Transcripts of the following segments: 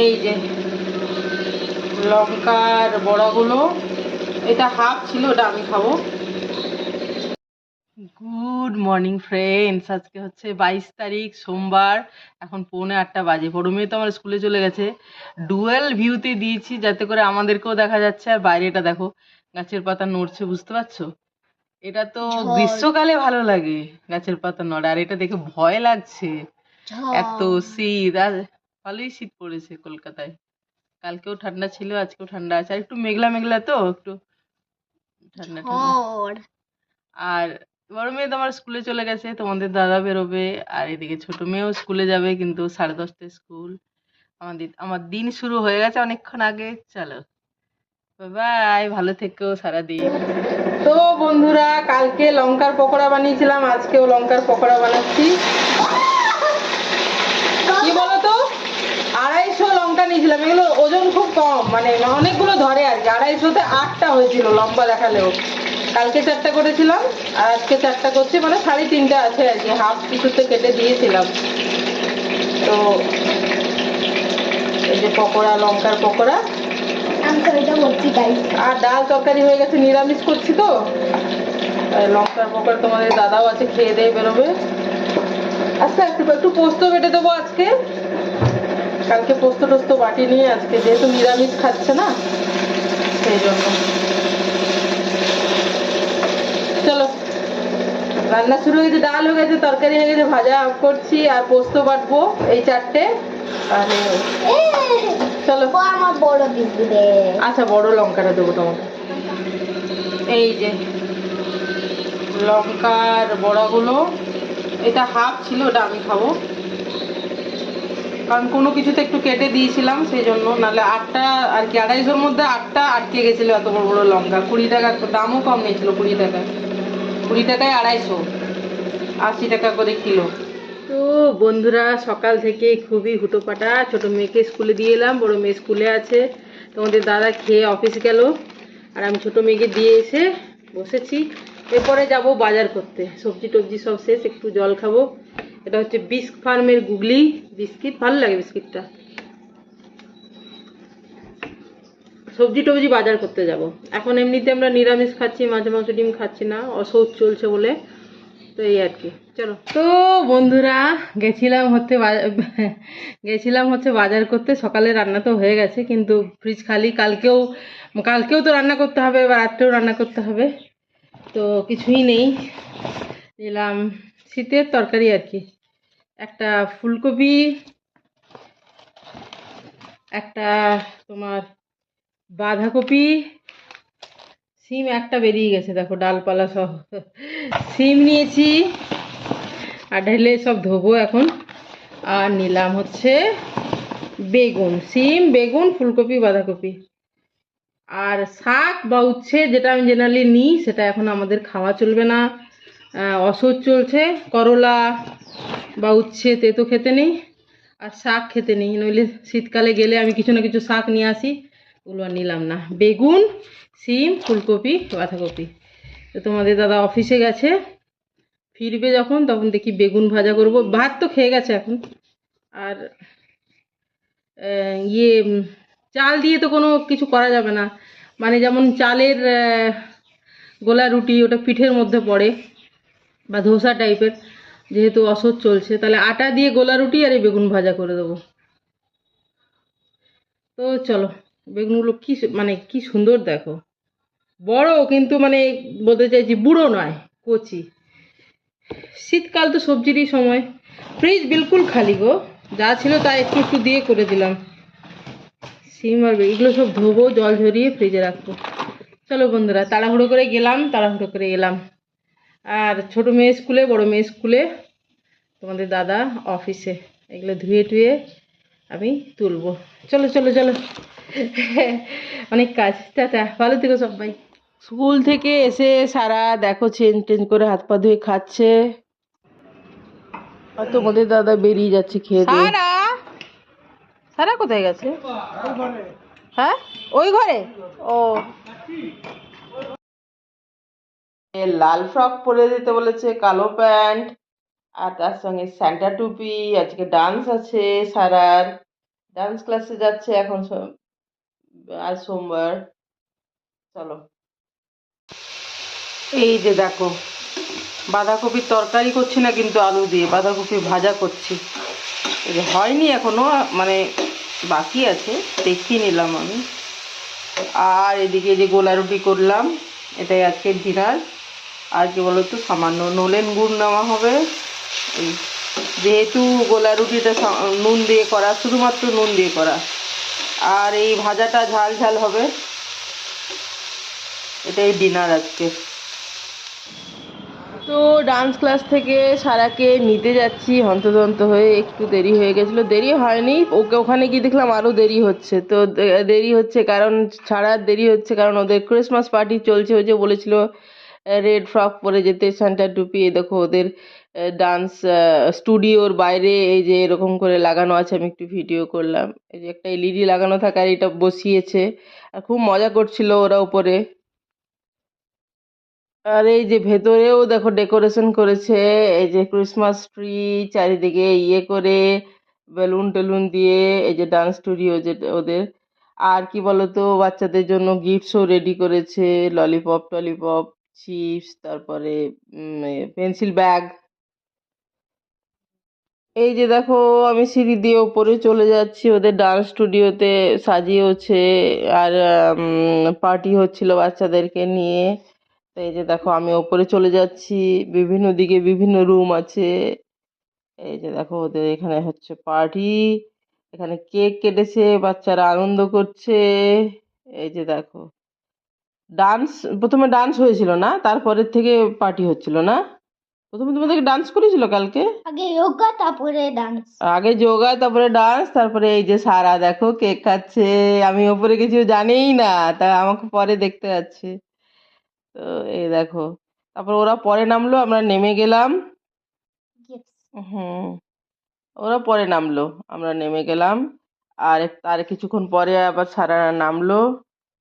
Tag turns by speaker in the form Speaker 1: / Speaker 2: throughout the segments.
Speaker 1: এই যে লঙ্কার বড়াগুলো এটা হাফ ছিল ওটা আমি খাব। গুড মর্নিং ফ্রেন্ডস আজকে হচ্ছে বাইশ তারিখ সোমবার। এখন পৌনে আটটা বাজে। বড় মেয়ে তো আমার স্কুলে চলে গেছে। ডুয়েল ভিউতে দিয়েছি যাতে করে আমাদেরকেও দেখা যাচ্ছে। আর বাইরেটা দেখো গাছের পাতা নড়ছে বুঝতে পারছ? এটা তো গ্রীষ্মকালে ভালো লাগে গাছের পাতা নড়ে। আর এটা দেখে ভয় লাগছে। এত শীত। আর ভালোই শীত পড়েছে কলকাতায়। কালকেও ঠান্ডা ছিল আজকেও ঠান্ডা আছে। আর একটু মেঘলা মেঘলা তো একটু ঠান্ডা ঠান্ডা। আর বড় মেয়ে তো আমার স্কুলে চলে গেছে তোমাদের দাদা বেরোবে আর এদিকে ছোট মেয়েও স্কুলে যাবে কিন্তু সাড়ে দশটায় স্কুল। আমাদের আমার দিন শুরু হয়ে গেছে অনেকক্ষণ আগে। চলো। বাই ভালো থেকো সারাদিন। তো বন্ধুরা কালকে লঙ্কার পকোড়া বানিয়েছিলাম আজকেও লঙ্কার পকোড়া বানাচ্ছি কি বলতো আড়াইশো লঙ্কা নিয়েছিলাম এগুলো ওজন খুব কম মানে অনেকগুলো ধরে আর কি। আড়াইশোতে আটটা হয়েছিল লম্বা দেখালেও। কালকে চারটা করেছিলাম আর আজকে চারটা করছি মানে সাড়ে তিনটা আছে আর কি হাফ কিছুতে কেটে দিয়েছিলাম। তো এই যে পকোড়া লঙ্কার পকোড়া। আর ডাল তরকারি হয়ে গেছে নিরামিষ করছি তো। লঙ্কার পকোড়া তোমাদের দাদাও আছে খেয়ে দিয়ে বেরোবে। আচ্ছা একটু একটু পোস্ত বেটে দেবো আজকে। কালকে পোস্ত টোস্ত বাটি নিয়ে আজকে যেহেতু নিরামিষ খাচ্ছে না সেই জন্য। চলো রান্না শুরু হয়ে গেছে ডাল হয়ে গেছে তরকারি হয়ে গেছে ভাজা করছি আর পোস্ত বাটবো এই চারটে। আর চলো।
Speaker 2: আমার বড়
Speaker 1: আচ্ছা বড় লঙ্কাটা দেবো তোমাকে। এই যে লঙ্কার বড়াগুলো এটা হাফ ছিল ওটা আমি খাব। কারণ কোনো কিছুতে একটু কেটে দিয়েছিলাম সেই জন্য নাহলে আটটা আর কি, আড়াইশোর মধ্যে আটটা আটকে গেছিল এত বড় বড় লঙ্কা। কুড়ি টাকা দামও কম নিয়েছিল কুড়ি টাকা। কুড়ি টাকায় আড়াইশো, আশি টাকা করে কিলো। তো বন্ধুরা, সকাল থেকে খুবই হুটোপাটা। ছোট মেয়েকে স্কুলে দিয়ে এলাম, বড় মেয়ে স্কুলে আছে। তোমাদের দাদা খেয়ে অফিস গেল, আর আমি ছোট মেয়েকে দিয়ে এসে বসেছি। এরপরে যাব বাজার করতে। সবজি টবজি সব শেষ, একটু জল খাব। এটা হচ্ছে বিস্ক ফার্মের গুগলি বিস্কিট ভালো লাগে বিস্কিটটা সবজি টবজি বাজার করতে যাব। এখন এমনিতে আমরা নিরামিষ খাচ্ছি, মাঝে মাঝে ডিম খাচ্ছি না, অসৌচ চলছে বলে। তো এই আর কি, চলো। তো বন্ধুরা, গেছিলাম হচ্ছে গেছিলাম হচ্ছে বাজার করতে, সকালে রান্না তো হয়ে গেছে, কিন্তু ফ্রিজ খালি, কালকেও কালকেও তো রান্না করতে হবে, বা রাত্রেও রান্না করতে হবে। তো কিছুই নেই, নিলাম শীতের তরকারি আর কি। একটা ফুলকপি, একটা তোমার বাঁধাকপি, সিম একটা বেরিয়ে গেছে, দেখো ডালপালা সহ। সিম নিয়েছি, আর ঢেলে সব ধোবো এখন। আর নিলাম হচ্ছে বেগুন, সিম, বেগুন, ফুলকপি, বাঁধাকপি। আর শাক বা উচ্ছে যেটা আমি জেনারেলি নিই, সেটা এখন আমাদের খাওয়া চলবে না। অসহ্য চলছে, করলা বা উচ্ছে, তেতো খেতে নেই আর শাক খেতে নেই। নইলে শীতকালে গেলে আমি কিছু না কিছু শাক নিয়ে আসি। ওগুলো আর নিলাম না। বেগুন সিম ফুলকপি, বাঁধাকপি। তো তোমাদের দাদা অফিসে গেছে। ফিরবে যখন, তখন দেখি বেগুন ভাজা করব। ভাত তো খেয়ে গেছে এখন। আর ইয়ে চাল দিয়ে তো কোনো কিছু করা যাবে না। মানে যেমন চালের গোলা রুটি ওটা পিঠের মধ্যে পড়ে বা ধোসা টাইপের যেহেতু অসহ্য চলছে, তাহলে আটা দিয়ে গোলা রুটি আর এই বেগুন ভাজা করে দেবো। তো চলো, বেগুনগুলো কি মানে কি সুন্দর দেখো। বড় কিন্তু মানে বলতে চাইছি বুড়ো নয়, কচি। শীতকাল তো সবজিরই সময়। ফ্রিজ বিলকুল খালি গো, যা ছিল তা একটু একটু দিয়ে করে দিলাম। সিম আর এগুলো সব ধোবো, জল ঝরিয়ে ফ্রিজে রাখব। চলো বন্ধুরা, তাড়াহুড়ো করে গেলাম, তাড়াহুড়ো করে এলাম। আর ছোট মেয়ে স্কুলে বড় মেয়ে স্কুলে তোমাদের দাদা অফিসে। এগুলো ধুয়ে টুয়ে আমি তুলবো। চলো চলো চলো। অনেক কাজ। টাটা। ভালো থেকো সবাই। স্কুল থেকে এসে সারা দেখো চেঞ্জ টেঞ্জ করে হাত পা ধুয়ে খাচ্ছে। আর তোমাদের দাদা বেরিয়ে যাচ্ছে খেয়ে সারা? সারা কোথায় গেছে? হ্যাঁ? ওই ঘরে? ও। লাল ফ্রক পরে দিতে বলেছে, কালো প্যান্ট, আর তার সঙ্গে স্যান্টা টুপি, আজকে ডান্স আছে সারার,
Speaker 3: ডান্স ক্লাসে যাচ্ছে এখন আজ সোমবার, চলো। এই যে দেখো, বাঁধাকপির তরকারি করছি না কিন্তু আলু দিয়ে বাঁধাকপি ভাজা করছি। এই যে হয়নি এখনও মানে বাকি আছে, দেখিয়ে নিলাম আমি। আর এদিকে যে গোলা রুটি করলাম, এটাই আজকের ডিনার। আর কি বলতো, সামান্য নলেন গুড় নেওয়া হবে। এই যেহেতু গোলা রুটিটা নুন দিয়ে করা, শুধুমাত্র নুন দিয়ে করা। আর এই ভাজাটা ঝাল ঝাল হবে। এটাই ডিনার আজকে। তো ডান্স ক্লাস থেকে সারাকে নিতে যাচ্ছি, হন্তদন্ত হয়ে একটু দেরি হয়ে গেছিল। দেরি হয়নি, ওকে ওখানে গিয়ে দেখলাম আরও দেরি হচ্ছে। তো দেরি হচ্ছে কারণ ছাড়ার দেরি হচ্ছে কারণ ওদের ক্রিসমাস পার্টি চলছে, ওই যে বলেছিল রেড ফ্রক পরে যেতে সান্টার টুপি এই দেখো ওদের ডান্স স্টুডিওর বাইরে এই যে এরকম করে লাগানো আছে, আমি একটু ভিডিও করলাম। এই যে একটা এলইডি লাগানো থাকে আর এটা বসিয়েছে। আর খুব মজা করছিল ওরা উপরে। আর এই যে ভেতরেও দেখো ডেকোরেশন করেছে, এই যে ক্রিসমাস ট্রি চারিদিকে ইয়ে করে বেলুন টেলুন দিয়ে এই যে ডান্স স্টুডিও যে ওদের। আর কি বলতো, বাচ্চাদের জন্য গিফটসও রেডি করেছে ললিপপ টলিপপ। চিপস তারপরে পেন্সিল ব্যাগ এই যে দেখো, আমি সিঁড়ি দিয়ে ওপরে চলে যাচ্ছি, ওদের ডান্স স্টুডিওতে সাজিয়েওছে, আর পার্টি হচ্ছিল বাচ্চাদেরকে নিয়ে। তো এই যে দেখো, আমি ওপরে চলে যাচ্ছি, বিভিন্ন দিকে বিভিন্ন রুম আছে। এই যে দেখো, ওদের এখানে হচ্ছে পার্টি এখানে কেক কেটেছে, বাচ্চারা আনন্দ করছে। এই যে দেখো। ডান্স প্রথমে ডান্স হয়েছিল না তারপরের থেকে পার্টি হচ্ছিল না। প্রথমে তোমাদেরকে ডান্স করেছিল কালকে?
Speaker 2: আগে যোগা তারপরে ডান্স
Speaker 3: আগে যোগা তারপরে ডান্স তারপরে এই যে সারা দেখো কেক খাচ্ছে আমি ওপরে কিছু জানেই না তা আমাকে পরে দেখতে যাচ্ছে। তো এই দেখো তারপর ওরা পরে নামলো আমরা নেমে গেলাম। হুম ওরা পরে নামলো আমরা নেমে গেলাম। আর তার কিছুক্ষণ পরে আবার সারা নামলো।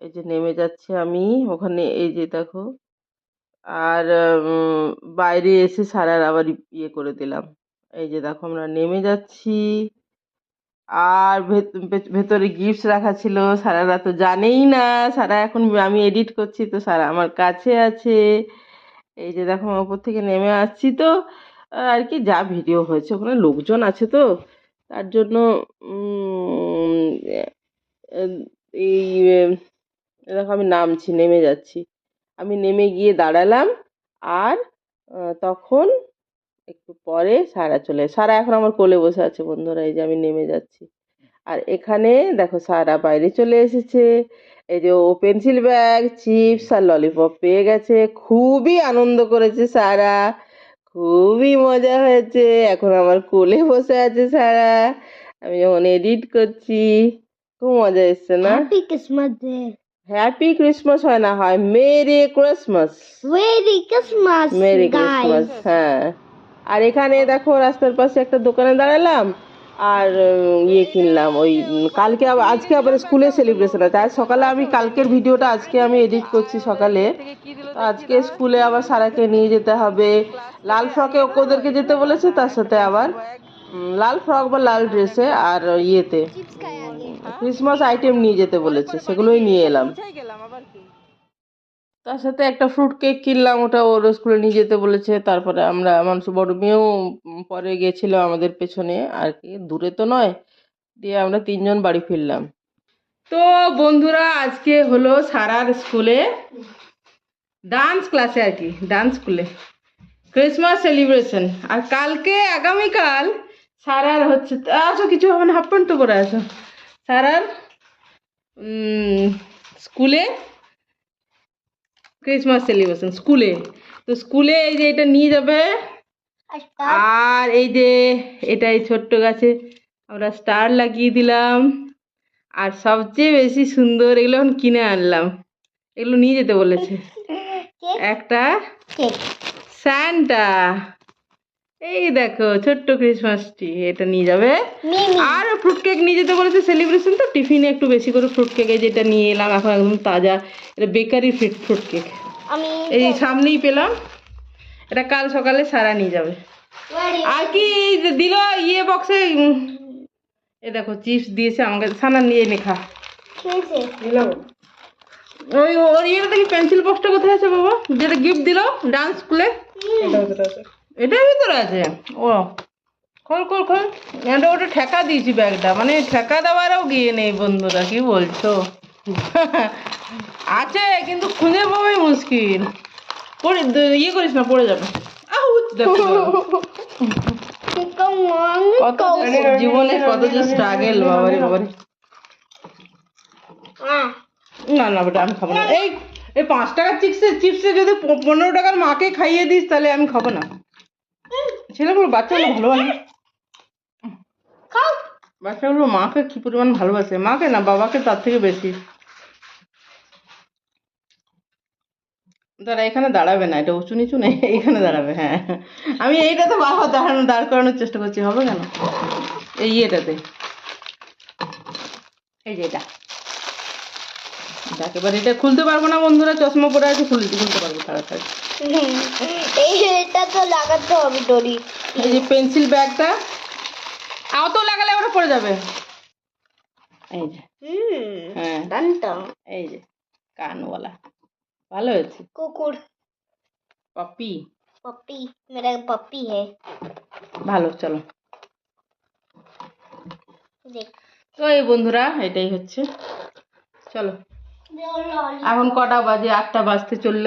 Speaker 3: এই যে নেমে যাচ্ছে আমি, ওখানে এই যে দেখো। আর বাইরে এসে সারার আবার ইয়ে করে দিলাম। এই যে দেখো আমরা নেমে যাচ্ছি। আর ভেত- ভেত- ভেতরে গিফটস রাখা ছিল। সারারা তো জানেই না। সারা এখন আমি এডিট করছি তো সারা আমার কাছে আছে। এই যে দেখো আমার ওপর থেকে নেমে আসছি তো। আর কি যা ভিডিও হয়েছে, ওখানে লোকজন আছে তো। তার জন্য এই দেখো আমি নামছি, নেমে যাচ্ছি। আমি নেমে গিয়ে দাঁড়ালাম আর তখন একটু পরে সারা চলে সারা এখন আমার কোলে বসে আছে বন্ধুরা, এই যে আমি নেমে যাচ্ছি। আর এখানে দেখো সারা বাইরে চলে এসেছে। এই যে ও পেন্সিল ব্যাগ, চিপস আর ললিপপ পেয়ে গেছে। খুবই আনন্দ করেছে সারা, খুবই মজা হয়েছে। এখন আমার কোলে বসে আছে সারা। আমি যখন এডিট করছি, খুব মজা এসছে না?
Speaker 2: হ্যাপি ক্রিসমাস
Speaker 3: হয় না হয় merry Christmas
Speaker 2: merry Christmas
Speaker 3: merry Christmas হ্যাঁ। আর এখানে দেখো রাস্তার পাশে একটা দোকানে দাঁড়ালাম আর ইয়ে কিনলাম ওই কালকে আজকে আবার স্কুলে সেলিব্রেশন আছে। আজ সকালে আমি কালকের ভিডিওটা আজকে আমি এডিট করছি সকালে। আজকে স্কুলে আবার সারাকে নিয়ে যেতে হবে। লাল ফ্রকে ওদেরকে যেতে বলেছে তার সাথে আবার লাল ফ্রক বা লাল ড্রেসে আর ইয়েতে। ক্রিসমাস আইটেম নিয়ে যেতে বলেছে, সেগুলোই নিয়ে এলাম। তার সাথে একটা ফ্রুট কেক কিনলাম, ওটা ওর স্কুলে নিয়ে যেতে বলেছে। তারপরে আমরা, আমার বড় মেয়েও পরে গেছিল আমাদের পেছনে, আর কি, দূরে তো নয়, দিয়ে আমরা তিনজন বাড়ি ফিরলাম। তো বন্ধুরা, আজকে হলো সারার স্কুলে ডান্স ক্লাসে আর কি ডান্স স্কুলে ক্রিসমাস সেলিব্রেশন আর কালকে, আগামীকাল সারার হচ্ছে আসো কিছু হবে না হাফ প্যান্ট তো করে আসো। সারার স্কুলে ক্রিসমাস সেলিব্রেশন স্কুলে তো স্কুলে এই যে এটা নিয়ে যাবে। আর এই যে এটা এই ছোট্ট গাছে আমরা স্টার লাগিয়ে দিলাম। আর সবচেয়ে বেশি সুন্দর এগুলো এখন কিনে আনলাম। এগুলো নিয়ে যেতে বলেছে। একটা স্যান্টা এই দেখো ছোট্ট ক্রিসমাস ট্রি এটা নিয়ে যাবে। আর ফ্রুট কেক নিয়ে যেতে বলেছে সেলিব্রেশন তো টিফিনে একটু বেশি করে ফ্রুট কেক যেটা নিয়ে এলাম এখন একদম তাজা এটা বেকারি ফ্রুট ফ্রুট কেক এই সামনেই পেলাম এটা কাল সকালে সারা নিয়ে যাবে। আর কি দিল ইয়ে বক্সে
Speaker 1: এ দেখো চিপস দিয়েছে আমাকে সানা নিয়ে নে খা।
Speaker 2: খেয়েছে?
Speaker 1: ওই ওর ইয়েটা দেখি পেন্সিল বক্সটা কোথায় আছে বাবা? যেটা গিফট দিলো ডান্স স্কুলে এটার ভিতরে আছে? ও, খোল খোল খোল। এটা ওটা ঠেকা দিয়েছি ব্যাগটা। মানে ঠেকা দেওয়ারও গিয়ে নেই বন্ধুরা, কি বলছো? আছে, কিন্তু খুঁজে পাওয়াই মুশকিল। পড়ে ইয়ে করিস না, পড়ে যাবে। জীবনে কত যে স্ট্রাগেল বাবারে বাবারে। না না, বেটা, আমি খাব না। এই এই পাঁচ টাকার চিপসে চিপসে যদি পনেরো টাকার মাকে খাইয়ে দিস, তাহলে আমি খাব না। ছেলেগুলো বাচ্চাগুলো ভালোবাসে।
Speaker 2: খাও।
Speaker 1: বাচ্চাগুলো মাকে কি পরিমাণ ভালোবাসে? মাকে না বাবাকে তার থেকে বেশি। তারা এখানে দাঁড়াবে না এটা উঁচু নিচু নেই এখানে দাঁড়াবে হ্যাঁ। আমি এইটাতে বাবা দাঁড়ানো দাঁড় করানোর চেষ্টা করছি হবে কেন? এই ইয়েটাতে। এই যে এটা। দেখ এবার এটা খুলতে পারব না বন্ধুরা চশমা পরে আছে খুলতে খুলতে পারব তাড়াতাড়ি
Speaker 2: এটা তো লাগাতে হবে দড়ি
Speaker 1: এই যে পেন্সিল ব্যাগটা আহত লাগালে ওরা পড়ে যাবে। এই যে হ্যাঁ। এই যে কানওয়ালা ভালো হয়েছে।
Speaker 2: কুকুর।
Speaker 1: পপি।
Speaker 2: পপি মেরা পপি হে।
Speaker 1: ভালো চলো। তো এই বন্ধুরা এটাই হচ্ছে। চলো। এখন কটা বাজে? আটটা বাজতে চলল।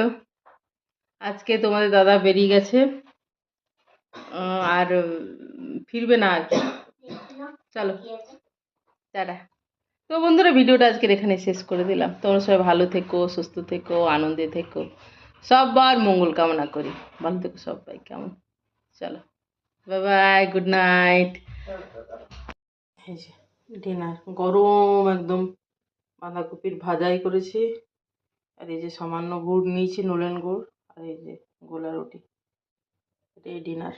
Speaker 1: আজকে তোমাদের দাদা বেরিয়ে গেছে। আর ফিরবে না আর চলো। টাটা। তো বন্ধুরা, ভিডিওটা আজকের এখানে শেষ করে দিলাম। তোমরা সবাই ভালো থেকো, সুস্থ থেকো, আনন্দে থেকো। সবার মঙ্গল কামনা করি। ভালো থেকো সবাই, কেমন? চলো। Bye bye good night dinner. গরম একদম। বাঁধাকপির ভাজাই করেছি। আর এই যে সামান্য গুড় নিয়েছি, নলেন গুড়, আর এই যে গোলা রুটি। এটাই ডিনার